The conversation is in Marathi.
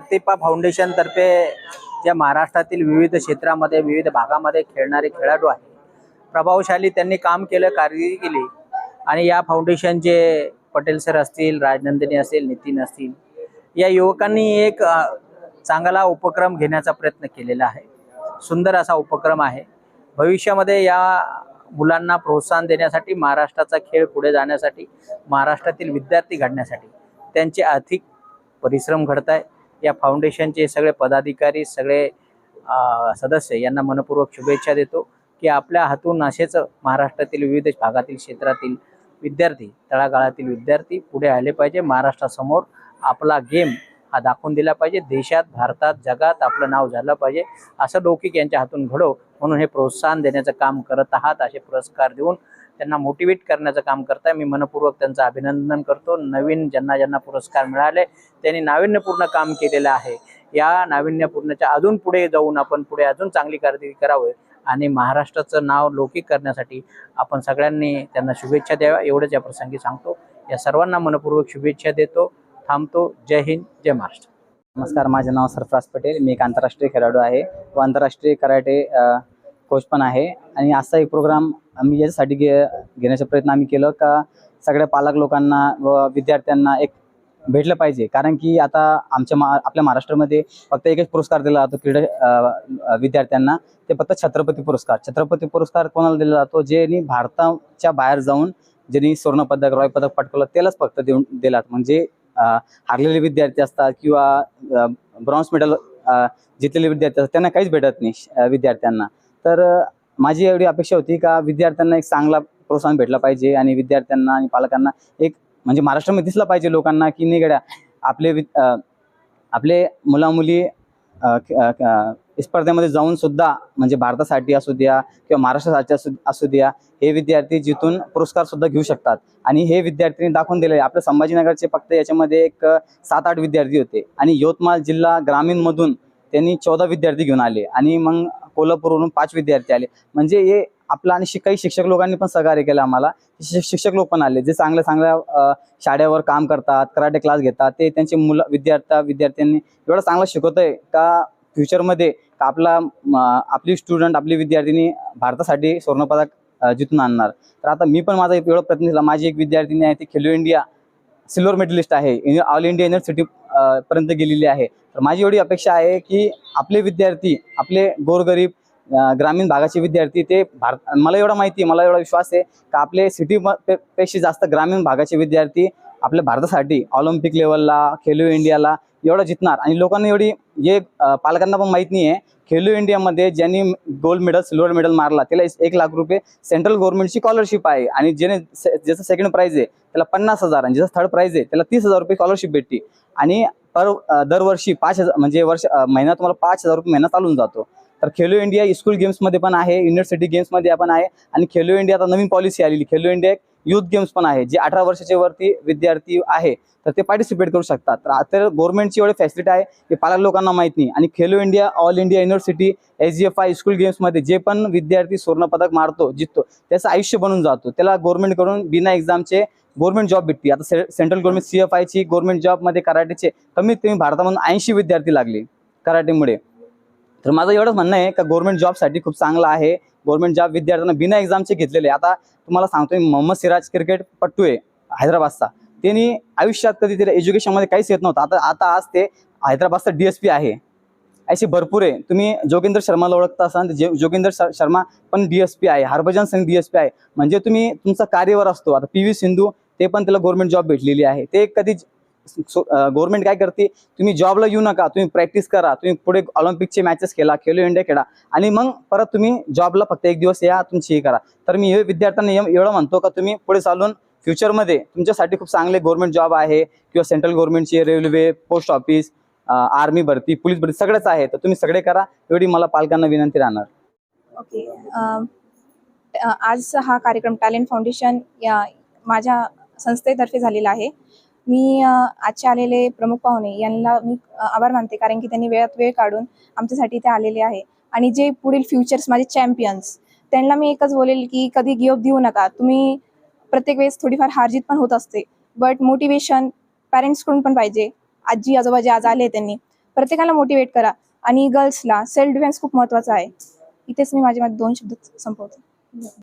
Pratibha foundation तर्फे ज्या महाराष्ट्रातील विविध क्षेत्रामध्ये विविध भागामध्ये खेळणारे खेळाडू आहे प्रभावशाली त्यांनी काम केलं कामगिरी केली. आणि या फाउंडेशनचे पटेल सर असतील राजनंदिनी असतील नितीन असतील या युवकांनी एक चांगला उपक्रम घेण्याचा प्रयत्न केलेला आहे. सुंदर असा उपक्रम आहे. भविष्यामध्ये या मुलांना प्रोत्साहन देण्यासाठी महाराष्ट्राचा खेळ पुढे जाण्यासाठी महाराष्ट्रातील विद्यार्थी घडण्यासाठी त्यांचे आर्थिक परिश्रम घडत आहे या फाउंडेशनचे सगळे पदाधिकारी सगळे सदस्य यांना मनपूर्वक शुभेच्छा देतो की आपल्या हातून असेच महाराष्ट्रातील विविध भागातील क्षेत्रातील विद्यार्थी तळागाळातील विद्यार्थी पुढे आले पाहिजे. महाराष्ट्रासमोर आपला गेम हा दाखवून दिला पाहिजे. देशात भारतात जगात आपलं नाव झालं पाहिजे. असं लौकिक यांच्या हातून घडो म्हणून हे प्रोत्साहन देण्याचं काम करत आहात. असे पुरस्कार देऊन त्यांना मोटिवेट करण्याचं काम करताय. मी मनपूर्वक त्यांचं अभिनंदन करतो. नवीन ज्यांना ज्यांना पुरस्कार मिळाले त्यांनी नाविन्यपूर्ण काम केलेलं आहे. या नाविन्यपूर्णच्या अजून पुढे जाऊन आपण पुढे अजून चांगली कारकिर्दी करावं आणि महाराष्ट्राचं नाव लौकिक करण्यासाठी आपण सगळ्यांनी त्यांना शुभेच्छा द्याव्या. एवढंच या प्रसंगी सांगतो. या सर्वांना मनपूर्वक शुभेच्छा देतो. थांबतो. जय हिंद. जय महाराष्ट्र. नमस्कार. माझे नाव सरफराज पटेल. मी एक आंतरराष्ट्रीय खेळाडू आहे. व आंतरराष्ट्रीय कराटे कोच पण आहे. आणि असा एक प्रोग्राम आम्ही याच्यासाठी घे घेण्याचा प्रयत्न आम्ही केलं का सगळ्या पालक लोकांना व विद्यार्थ्यांना एक भेटलं पाहिजे. कारण की आता आमच्या मा आपल्या महाराष्ट्रामध्ये फक्त एकच पुरस्कार दिला जातो क्रीडा विद्यार्थ्यांना. ते फक्त छत्रपती पुरस्कार. छत्रपती पुरस्कार कोणाला दिला जातो? ज्यांनी भारताच्या बाहेर जाऊन ज्यांनी सुवर्णपदक रॉय पदक पटकवलं त्यालाच फक्त देऊन दिलात. म्हणजे हारलेले विद्यार्थी असतात किंवा ब्रॉन्झ मेडल जितलेले विद्यार्थी असतात त्यांना काहीच भेटत नाही विद्यार्थ्यांना. तर माझी एवढी अपेक्षा होती का विद्यार्थ्यांना एक चांगला प्रोत्साहन भेटला पाहिजे आणि विद्यार्थ्यांना आणि पालकांना एक म्हणजे महाराष्ट्रामध्ये दिसला पाहिजे लोकांना की नाही गड्या आपले वि आपले मुलामुली स्पर्धेमध्ये जाऊन सुद्धा म्हणजे भारतासाठी असू द्या किंवा महाराष्ट्रासाठी असू असू द्या हे विद्यार्थी जिथून पुरस्कार सुद्धा घेऊ शकतात. आणि हे विद्यार्थ्यांनी दाखवून दिले. आपल्या संभाजीनगरचे फक्त याच्यामध्ये एक सात आठ विद्यार्थी होते. आणि यवतमाळ जिल्हा ग्रामीणमधून त्यांनी चौदा विद्यार्थी घेऊन आले. आणि मग कोल्हापूरवरून पाच विद्यार्थी आले. म्हणजे हे आपलं आणि काही शिक्षक लोकांनी पण सहकार्य केलं आम्हाला. शिक्षक लोक पण आले जे चांगल्या चांगल्या शाळेवर काम करतात कराटे क्लास घेतात ते त्यांचे मुलं विद्यार्थी विद्यार्थ्यांनी एवढं चांगलं शिकवतंय का फ्युचरमध्ये का आपला आपली स्टुडंट आपली विद्यार्थिनी भारतासाठी स्वर्णपदक जितून आणणार? तर आता मी पण माझा एक एवढा प्रयत्न केला. माझी एक विद्यार्थिनी आहे ती खेलो इंडिया सिल्वर मेडलिस्ट आहे. ऑल इंडिया युनिव्हर्सिटी पर्यंत गेलेली आहे. तर माझी एवढी अपेक्षा आहे की आपले विद्यार्थी आपले गोरगरीब ग्रामीण भागाचे विद्यार्थी ते भारत मला एवढा माहिती आहे मला एवढा विश्वास आहे का आपले सिटी पेक्षा जास्त ग्रामीण भागाचे विद्यार्थी आपल्या भारतासाठी ऑलिम्पिक लेवलला खेलो इंडियाला एवढं जितणार आणि लोकांना एवढी जे पालकांना पण माहीत नाही आहे खेलो इंडियामध्ये ज्यांनी गोल्ड मेडल सिल्वर मेडल मारला त्याला एक लाख रुपये सेंट्रल गव्हर्नमेंटची स्कॉलरशिप आहे. आणि ज्याने से- ज्याचं सेकंड प्राईज आहे त्याला पन्नास हजार आणि ज्याचं थर्ड प्राईज आहे त्याला तीस हजार रुपये स्कॉलरशिप भेटते आणि पर दरवर्षी पाच हजार म्हणजे वर्ष महिना तुम्हाला पाच हजार रुपये महिना चालून जातो. तर खेलो इंडिया स्कूल गेम्समध्ये पण आहे युनिव्हर्सिटी गेम्समध्ये पण आहे आणि खेलो इंडिया आता नवीन पॉलिसी आलेली. खेलो इंडिया एक युथ गेम्स पण आहे जे अठरा वर्षाच्या वरती विद्यार्थी आहे तर ते पार्टिसिपेट करू शकतात. तर आता गव्हर्नमेंटची एवढी फॅसिलिटी आहे की पालक लोकांना माहीत नाही. आणि Khelo India all India university S G F I school गेम्समध्ये जे पण विद्यार्थी सुवर्णपदक मारतो जिततो त्याचं आयुष्य बनून जातो. त्याला गव्हर्नमेंटकडून बिना एक्झामचे गव्हर्नमेंट जॉब भेटते. आता से सेंट्रल गव्हर्नमेंट सी एफ आयची गव्हर्नमेंट जॉबमध्ये कराटेचे कमीत कमी भारतामधून ऐंशी विद्यार्थी लागले कराटेमुळे. तर माझं एवढंच म्हणणं आहे का गव्हर्नमेंट जॉबसाठी खूप चांगलं आहे. गव्हर्नमेंट जॉब विद्यार्थ्यांना बिना एक्झामचे घेतलेले आता तुम्हाला सांगतोय मोहम्मद सिराज क्रिकेट पट्टू आहे हैदराबादचा. त्यांनी आयुष्यात कधी तरी एज्युकेशनमध्ये काहीच येत नव्हतं. आता आता आज ते हैदराबादचा डी एस पी आहे. अशी भरपूर आहे. तुम्ही जोगेंद्र शर्माला ओळखता असाल तर जे- जोगेंद्र शर्मा पण डी एस पी आहे. Harbhajan Singh D S P आहे. म्हणजे तुम्ही तुमचा कार्यवर असतो. आता पी व्ही सिंधू ते पण त्याला गव्हर्नमेंट जॉब भेटलेली आहे. ते कधी गव्हर्नमेंट काय करते तुम्ही जॉबला येऊ नका तुम्ही प्रॅक्टिस करा तुम्ही पुढे ऑलिम्पिकचे मॅचेस खेळा खेलो इंडिया खेळा. आणि मग परत तुम्ही जॉबला फक्त एक दिवस या तुमची हे करा. तर मी हे विद्यार्थ्यांना एवढं म्हणतो का तुम्ही पुढे चालून फ्युचरमध्ये तुमच्यासाठी खूप चांगले गव्हर्नमेंट जॉब आहे किंवा सेंट्रल गव्हर्नमेंटची रेल्वे पोस्ट ऑफिस आर्मी भरती पोलीस भरती सगळंच आहे. तर तुम्ही सगळे करा एवढी मला पालकांना विनंती राहणार. ओके आज हा कार्यक्रम टॅलेंट फाउंडेशन या माझ्या संस्थेतर्फे झालेला आहे. मी आजचे आलेले प्रमुख पाहुणे यांना मी आभार मानते कारण की त्यांनी वेळात वेळ काढून आमच्यासाठी ते आलेले आहे. आणि जे पुढील फ्युचर्स माझे चॅम्पियन्स त्यांना मी एकच बोलेल की कधी गिअप देऊ नका. तुम्ही प्रत्येक वेळेस थोडीफार हारजीत पण होत असते. बट मोटिवेशन पॅरेंट्सकडून पण पाहिजे. आजी आजोबा जे आज आले त्यांनी. प्रत्येकाला मोटिवेट करा. आणि गर्ल्सला सेल्फ डिफेन्स खूप महत्त्वाचा आहे. इथेच मी माझे माझे दोन शब्द संपवते.